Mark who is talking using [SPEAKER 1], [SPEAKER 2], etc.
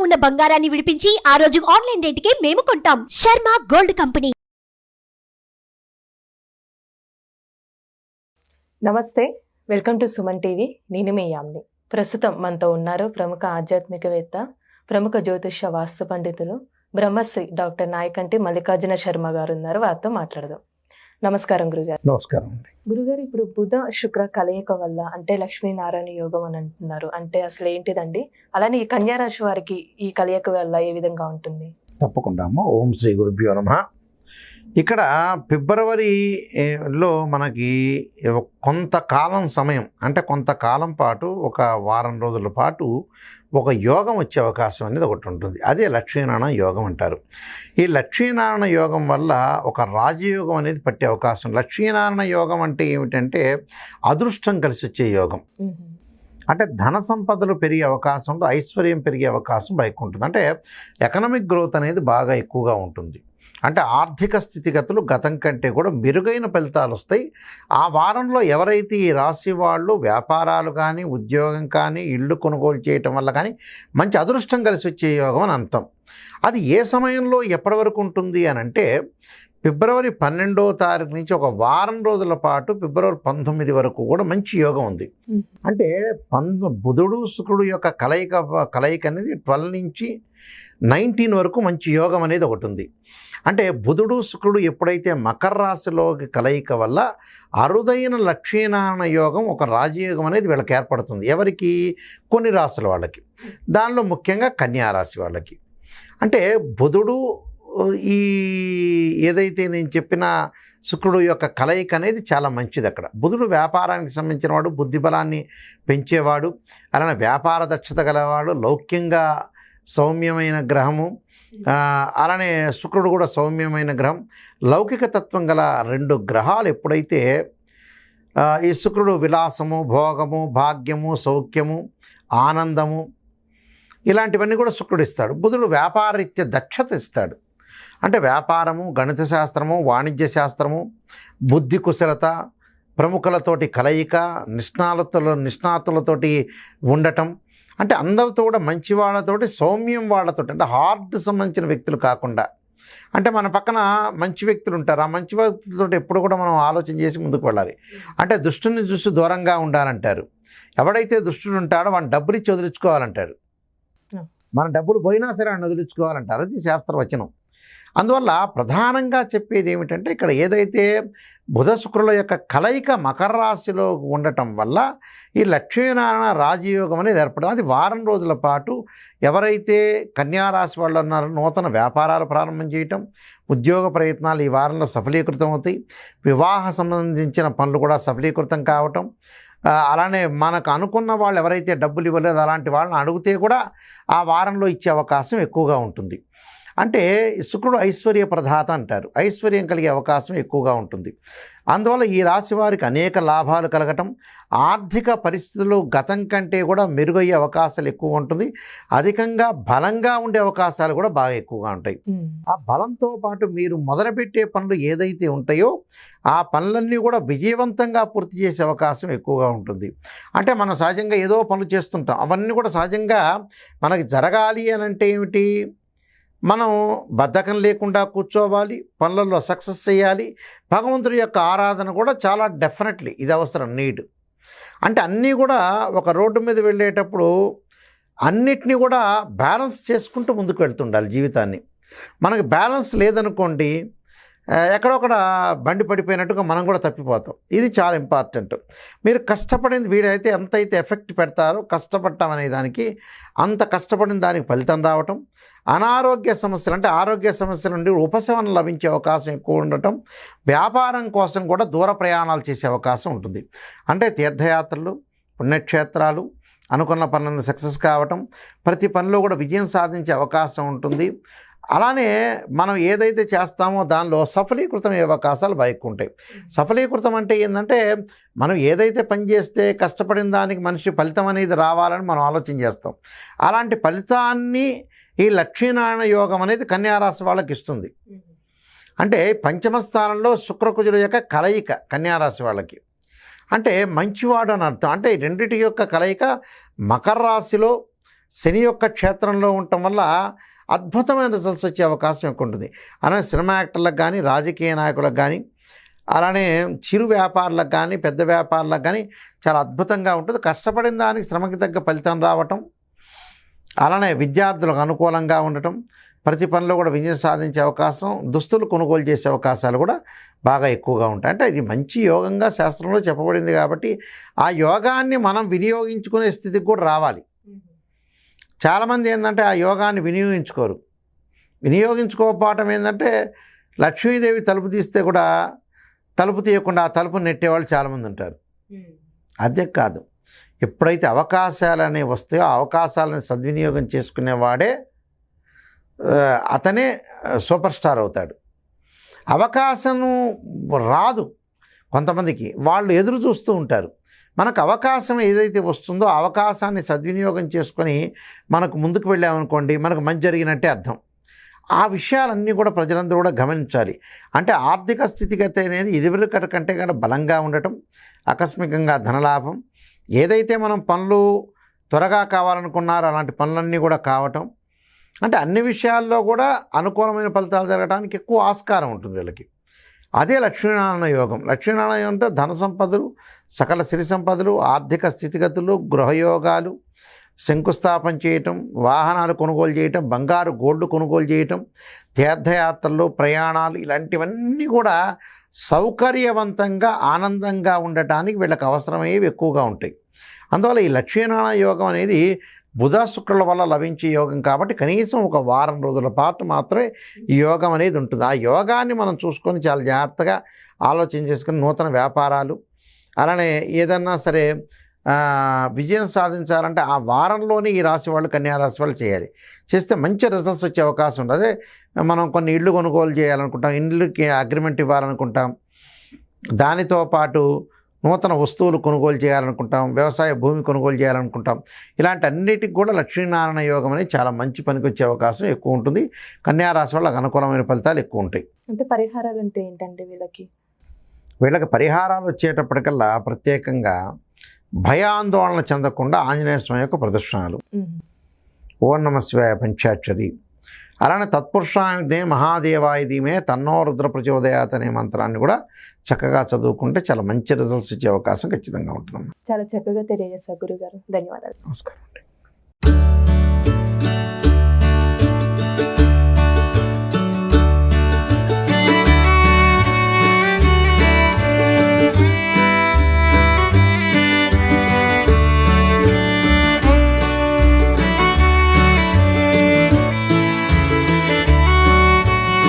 [SPEAKER 1] ఉన్న బంగారాన్ని విడిపించి ఆ రోజు ఆన్లైన్ రేటుకే మేము కొంటాం. Sharma gold company.
[SPEAKER 2] నమస్తే వెల్కమ్ టు సుమన్ టీవీ. నేను మీ యామ్ని. ప్రస్తుతం మనతో ఉన్నారు ప్రముఖ ఆధ్యాత్మికవేత్త ప్రముఖ జ్యోతిష వాస్తు పండితులు బ్రహ్మశ్రీ డాక్టర్ నాయకంటి మల్లికార్జున శర్మ గారు ఉన్నారు. వారితో మాట్లాడదాం. నమస్కారం గురుగారు.
[SPEAKER 3] నమస్కారం అండి.
[SPEAKER 2] గురుగారు ఇప్పుడు బుధ శుక్ర కలయిక వల్ల అంటే లక్ష్మీనారాయణ యోగం అని అంటున్నారు. అంటే అసలు ఏంటిదండి? అలానే ఈ కన్యా రాశి వారికి ఈ కలయిక వల్ల ఏ విధంగా ఉంటుంది?
[SPEAKER 3] తప్పకుండా అమ్మ. ఓం శ్రీ గురుభ్యో నమ. ఇక్కడ ఫిబ్రవరి ఏ, లో మనకి కొంతకాలం సమయం అంటే కొంతకాలం పాటు ఒక వారం రోజుల పాటు ఒక యోగం వచ్చే అవకాశం అనేది ఒకటి ఉంటుంది. అదే లక్ష్మీనారాయణ యోగం అంటారు. ఈ లక్ష్మీనారాయణ యోగం వల్ల ఒక రాజయోగం అనేది పట్టే అవకాశం. లక్ష్మీనారాయణ యోగం అంటే ఏమిటంటే అదృష్టం కలిసి వచ్చే యోగం. అంటే ధన సంపదలు పెరిగే అవకాశం ఉంటుంది ఐశ్వర్యం పెరిగే అవకాశం బైక్ ఉంటుంది. అంటే ఎకనామిక్ గ్రోత్ అనేది బాగా ఎక్కువగా ఉంటుంది. అంటే ఆర్థిక స్థితిగతులు గతం కంటే కూడా మెరుగైన ఫలితాలు వస్తాయి. ఆ వారంలో ఎవరైతే ఈ రాశి వాళ్ళు వ్యాపారాలు కానీ ఉద్యోగం కానీ ఇళ్ళు కొనుగోలు చేయటం వల్ల కానీ మంచి అదృష్టం కలిసి వచ్చే యోగం అని అంతం అది ఏ సమయంలో ఎప్పటి వరకు ఉంటుంది అని అంటే ఫిబ్రవరి పన్నెండో తారీఖు నుంచి ఒక వారం రోజుల పాటు ఫిబ్రవరి పంతొమ్మిది వరకు కూడా మంచి యోగం ఉంది. అంటే పంద బుధుడు శుక్రుడు యొక్క కలయిక కలయిక అనేది ట్వెల్వ్ నుంచి నైన్టీన్ వరకు మంచి యోగం అనేది ఒకటి ఉంది. అంటే బుధుడు శుక్రుడు ఎప్పుడైతే మకర రాశిలోకి కలయిక వల్ల అరుదైన లక్ష్మీనారాయణ యోగం ఒక రాజయోగం అనేది వీళ్ళకి ఏర్పడుతుంది. ఎవరికి? కొన్ని రాశుల వాళ్ళకి. దానిలో ముఖ్యంగా కన్యా రాశి వాళ్ళకి. అంటే బుధుడు ఈ ఏదైతే నేను చెప్పిన శుక్రుడు యొక్క కలయిక అనేది చాలా మంచిది అక్కడ. బుధుడు వ్యాపారానికి సంబంధించిన వాడు బుద్ధిబలాన్ని పెంచేవాడు అలానే వ్యాపార దక్షత గలవాడు లౌక్యంగా సౌమ్యమైన గ్రహము అలానే శుక్రుడు కూడా సౌమ్యమైన గ్రహం. లౌకిక తత్వం గల రెండు గ్రహాలు ఎప్పుడైతే ఈ శుక్రుడు విలాసము భోగము భాగ్యము సౌఖ్యము ఆనందము ఇలాంటివన్నీ కూడా శుక్రుడు ఇస్తాడు. బుధుడు వ్యాపారరీత్య దక్షత ఇస్తాడు. అంటే వ్యాపారము గణిత శాస్త్రము వాణిజ్య శాస్త్రము బుద్ధి కుశలత ప్రముఖులతోటి కలయిక నిష్ణాలతో నిష్ణాతులతోటి ఉండటం. అంటే అందరితో కూడా మంచి వాళ్ళతోటి సౌమ్యం వాళ్ళతోటి అంటే హార్ట్ సంబంధించిన వ్యక్తులు కాకుండా. అంటే మన పక్కన మంచి వ్యక్తులు ఉంటారు. ఆ మంచి వ్యక్తులతో ఎప్పుడు కూడా మనం ఆలోచన చేసి ముందుకు వెళ్ళాలి. అంటే దుష్టుని చూసి దూరంగా ఉండాలంటారు. ఎవడైతే దుష్టుడు ఉంటాడో వాడిని డబ్బులు ఇచ్చి వదిలించుకోవాలంటారు. మన డబ్బులు పోయినా సరే ఆయన వదిలించుకోవాలంటారు. అది శాస్త్రవచనం. అందువల్ల ప్రధానంగా చెప్పేది ఏమిటంటే ఇక్కడ ఏదైతే బుధ శుక్రుల యొక్క కలయిక మకర రాశిలో ఉండటం వల్ల ఈ లక్ష్మీనారాయణ రాజయోగం అనేది ఏర్పడదు అది వారం రోజుల పాటు ఎవరైతే కన్యారాశి వాళ్ళు ఉన్నారో నూతన వ్యాపారాలు ప్రారంభం చేయటం ఉద్యోగ ప్రయత్నాలు ఈ వారంలో సఫలీకృతం అవుతాయి. వివాహ సంబంధించిన పనులు కూడా సఫలీకృతం కావటం అలానే మనకు అనుకున్న వాళ్ళు ఎవరైతే డబ్బులు ఇవ్వలేదు అలాంటి వాళ్ళని అడిగితే కూడా ఆ వారంలో ఇచ్చే అవకాశం ఎక్కువగా ఉంటుంది. అంటే శుక్రుడు ఐశ్వర్య ప్రదాత అంటారు. ఐశ్వర్యం కలిగే అవకాశం ఎక్కువగా ఉంటుంది. అందువల్ల ఈ రాశి వారికి అనేక లాభాలు కలగటం ఆర్థిక పరిస్థితులు గతం కంటే కూడా మెరుగయ్యే అవకాశాలు ఎక్కువ ఉంటుంది. అధికంగా బలంగా ఉండే అవకాశాలు కూడా బాగా ఎక్కువగా ఉంటాయి. ఆ బలంతో పాటు మీరు మొదలుపెట్టే పనులు ఏదైతే ఉంటాయో ఆ పనులన్నీ కూడా విజయవంతంగా పూర్తి చేసే అవకాశం ఎక్కువగా ఉంటుంది. అంటే మనం సహజంగా ఏదో పనులు చేస్తుంటాం. అవన్నీ కూడా సహజంగా మనకి జరగాలి అని అంటే ఏమిటి? మనం బద్ధకం లేకుండా కూర్చోవాలి పనులలో సక్సెస్ చేయాలి. భగవంతుడి యొక్క ఆరాధన కూడా చాలా డెఫినెట్లీ ఇది అవసరం నీడ్. అంటే అన్నీ కూడా ఒక రోడ్డు మీద వెళ్ళేటప్పుడు అన్నిటినీ కూడా బ్యాలెన్స్ చేసుకుంటూ ముందుకు వెళ్తుండాలి జీవితాన్ని. మనకి బ్యాలెన్స్ లేదనుకోండి ఎక్కడొక్కడ బండి పడిపోయినట్టుగా మనం కూడా తప్పిపోతాం. ఇది చాలా ఇంపార్టెంట్. మీరు కష్టపడింది వీడైతే ఎంతైతే ఎఫెక్ట్ పెడతారో కష్టపడటం అనే దానికి అంత కష్టపడిన దానికి ఫలితం రావటం అనారోగ్య సమస్యలు అంటే ఆరోగ్య సమస్యల నుండి ఉపశమనం లభించే అవకాశం ఎక్కువ ఉండటం వ్యాపారం కోసం కూడా దూర ప్రయాణాలు చేసే అవకాశం ఉంటుంది. అంటే తీర్థయాత్రలు పుణ్యక్షేత్రాలు అనుకున్న పనులను సక్సెస్ కావటం ప్రతి పనిలో కూడా విజయం సాధించే అవకాశం ఉంటుంది. అలానే మనం ఏదైతే చేస్తామో దానిలో సఫలీకృతం అయ్యే అవకాశాలు ఉంటాయి సఫలీకృతం అంటే ఏంటంటే మనం ఏదైతే పని చేస్తే కష్టపడిన దానికి మనిషి ఫలితం అనేది రావాలని మనం ఆలోచన చేస్తాం. అలాంటి ఫలితాన్ని ఈ లక్ష్మీనారాయణ యోగం అనేది కన్యారాశి వాళ్ళకి ఇస్తుంది. అంటే పంచమ స్థానంలో శుక్రకుజుల యొక్క కలయిక కన్యారాశి వాళ్ళకి. అంటే మంచివాడు అని అర్థం. అంటే రెండిటి యొక్క కలయిక మకర రాశిలో శని యొక్క క్షేత్రంలో ఉండటం వల్ల అద్భుతమైన రిజల్ట్స్ వచ్చే అవకాశం ఎక్కువ ఉంటుంది. అలానే సినిమా యాక్టర్లకు కానీ రాజకీయ నాయకులకు కానీ అలానే చిరు వ్యాపారులకు కానీ పెద్ద వ్యాపారులకు కానీ చాలా అద్భుతంగా ఉంటుంది. కష్టపడిన దానికి శ్రమకి తగ్గ ఫలితం రావటం అలానే విద్యార్థులకు అనుకూలంగా ఉండటం ప్రతి పనిలో కూడా విజయం సాధించే అవకాశం దుస్తులు కొనుగోలు చేసే అవకాశాలు కూడా బాగా ఎక్కువగా ఉంటాయి. అంటే ఇది మంచి యోగంగా శాస్త్రంలో చెప్పబడింది కాబట్టి ఆ యోగాన్ని మనం వినియోగించుకునే స్థితికి కూడా రావాలి. చాలామంది ఏంటంటే ఆ యోగాన్ని వినియోగించుకోరు. వినియోగించుకోకపోవటం ఏంటంటే లక్ష్మీదేవి తలుపు తీస్తే కూడా తలుపు తీయకుండా ఆ తలుపు నెట్టేవాళ్ళు చాలామంది ఉంటారు. అదే కాదు. ఎప్పుడైతే అవకాశాలు అనేవి వస్తాయో ఆ అవకాశాలను సద్వినియోగం చేసుకునేవాడే అతనే సూపర్ స్టార్ అవుతాడు. అవకాశం రాదు కొంతమందికి. వాళ్ళు ఎదురు చూస్తూ ఉంటారు. మనకు అవకాశం ఏదైతే వస్తుందో అవకాశాన్ని సద్వినియోగం చేసుకొని మనకు ముందుకు వెళ్ళామనుకోండి మనకు మంచి జరిగినట్టే అర్థం. ఆ విషయాలన్నీ కూడా ప్రజలందరూ కూడా గమనించాలి. అంటే ఆర్థిక స్థితిగతి అనేది ఇదివరకట కంటే కూడా బలంగా ఉండటం ఆకస్మికంగా ధనలాభం ఏదైతే మనం పనులు త్వరగా కావాలనుకున్నారో అలాంటి పనులన్నీ కూడా కావటం అంటే అన్ని విషయాల్లో కూడా అనుకూలమైన ఫలితాలు జరగడానికి ఎక్కువ ఆస్కారం ఉంటుంది వీళ్ళకి. అదే లక్ష్మీనారాయణ యోగం. లక్ష్మీనారాయణ యోగం అంటే ధన సంపదలు సకల సిరి సంపదలు ఆర్థిక స్థితిగతులు గృహయోగాలు శంకుస్థాపన చేయటం వాహనాలు కొనుగోలు చేయటం బంగారు గోల్డ్ కొనుగోలు చేయటం తీర్థయాత్రలు ప్రయాణాలు ఇలాంటివన్నీ కూడా సౌకర్యవంతంగా ఆనందంగా ఉండటానికి వీళ్ళకి అవసరమయ్యేవి ఎక్కువగా ఉంటాయి. అందువల్ల ఈ లక్ష్మీనారాయణ యోగం అనేది బుధ శుక్రుల వల్ల లభించే యోగం కాబట్టి కనీసం ఒక వారం రోజుల పాటు మాత్రమే ఈ యోగం అనేది ఉంటుంది. ఆ యోగాన్ని మనం చూసుకొని చాలా జాగ్రత్తగా ఆలోచన చేసుకుని నూతన వ్యాపారాలు అలానే ఏదన్నా సరే విజయం సాధించాలంటే ఆ వారంలోనే ఈ రాశి వాళ్ళు కన్యా రాశి వాళ్ళు చేయాలి. చేస్తే మంచి రిజల్ట్స్ వచ్చే అవకాశం ఉంది. అదే మనం కొన్ని ఇళ్ళు కొనుగోలు చేయాలనుకుంటాం ఇండ్లకి అగ్రిమెంట్ ఇవ్వాలనుకుంటాం. దానితో పాటు నూతన వస్తువులు కొనుగోలు చేయాలనుకుంటాం వ్యవసాయ భూమి కొనుగోలు చేయాలనుకుంటాం. ఇలాంటి అన్నిటికి కూడా లక్ష్మీనారాయణ యోగం అనేది చాలా మంచి పనికి వచ్చే అవకాశం ఎక్కువ ఉంటుంది. కన్యా రాశి వాళ్ళకి అనుకూలమైన ఫలితాలు ఎక్కువ ఉంటాయి.
[SPEAKER 2] అంటే పరిహారాలు అంటే ఏంటండి వీళ్ళకి?
[SPEAKER 3] వీళ్ళకి పరిహారాలు వచ్చేటప్పటికల్లా ప్రత్యేకంగా భయాందోళన చెందకుండా ఆంజనేయ స్వామి యొక్క ప్రదర్శనలు. ఓం నమ శివాయ పంచాక్షరి. అలానే తత్పురుషాయుధే మహాదేవాయుధీమే తన్నో రుద్ర ప్రచోదయాత్ అనే మంత్రాన్ని కూడా చక్కగా చదువుకుంటే చాలా మంచి రిజల్ట్స్ ఇచ్చే అవకాశం ఖచ్చితంగా ఉంటుంది.
[SPEAKER 2] చాలా చక్కగా తెలియజేశారు గురుగారు. ధన్యవాదాలు.
[SPEAKER 3] నమస్కారం అండి.